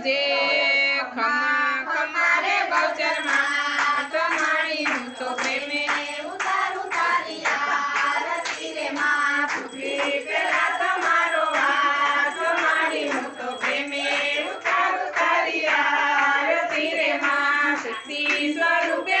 જે ખમા ખમા રે હું તો પ્રેમે ઉતારું તારી આરતી રે માં પૃથ્વી પેલા તમારો વાસ. તો પ્રેમે ઉતારું તારી સ્વરૂપે